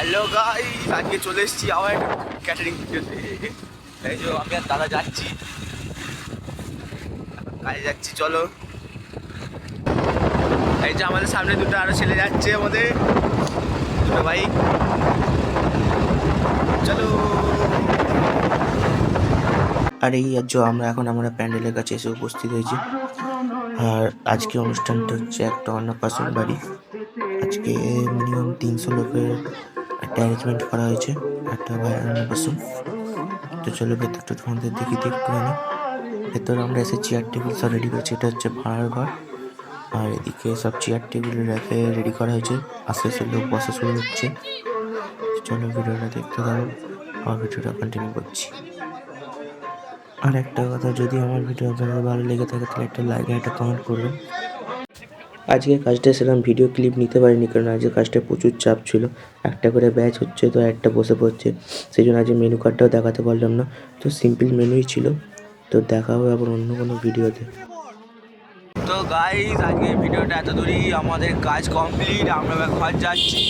Hello guy আজকে চলে এসেছি আবার ক্যাটারিং ভিডিওতে এই যে, আমি আর দাদা যাচ্ছি। কাজে যাচ্ছি, চলো। এই যে, আমাদের সামনে দুটো আরও ছেলে যাচ্ছে আমাদের। দুটো বাইক চলো। আর এই আজ আমরা এখন আমরা প্যান্ডেলের কাছে এসে উপস্থিত হয়েছি। আর আজকে অনুষ্ঠানটা হচ্ছে একটা অন্নপ্রাশন বাড়ি। আজকে মিনিমাম তিনশো লোকের একটা অ্যারেঞ্জমেন্ট করা হয়েছে, একটা ভাইয়ের অন্নপ্রাশন তো চলো ভেতরটা তোমাদের দেখি দিই একটুখানি ভেতরে আমরা এসে চেয়ার টেবিল সব রেডি করেছি, এটা হচ্ছে ভাড়ার ঘর। আর এদিকে সব চেয়ার টেবিল রেখে রেডি করা হয়েছে, আস্তে আস্তে লোক বসা শুরু হচ্ছে। চলো ভিডিওটা দেখতে থাকো, আমার ভিডিওটা কন্টিনিউ করছি। আর একটা কথা, যদি আমার ভিডিও আপনাদের ভালো লেগে থাকে, তাহলে একটা লাইক একটা কমেন্ট করবেন। আজকে কাজটা সেরকম ভিডিও ক্লিপ নিতে পারিনি, কারণ আজকে কাজটা প্রচুর চাপ ছিল। একটা করে ব্যাচ হচ্ছে, তো একটা বসে পড়ছে। সেই জন্য আজকে মেনু কার্ডটাও দেখাতে পারলাম না। তো সিম্পল মেনুই ছিল। তো দেখা হবে আবার অন্য কোনো ভিডিওতে তো। গাইজ আজকে ভিডিওটা এত দূরই আমাদের কাজ কমপ্লিট আমরা খরচ যাচ্ছি।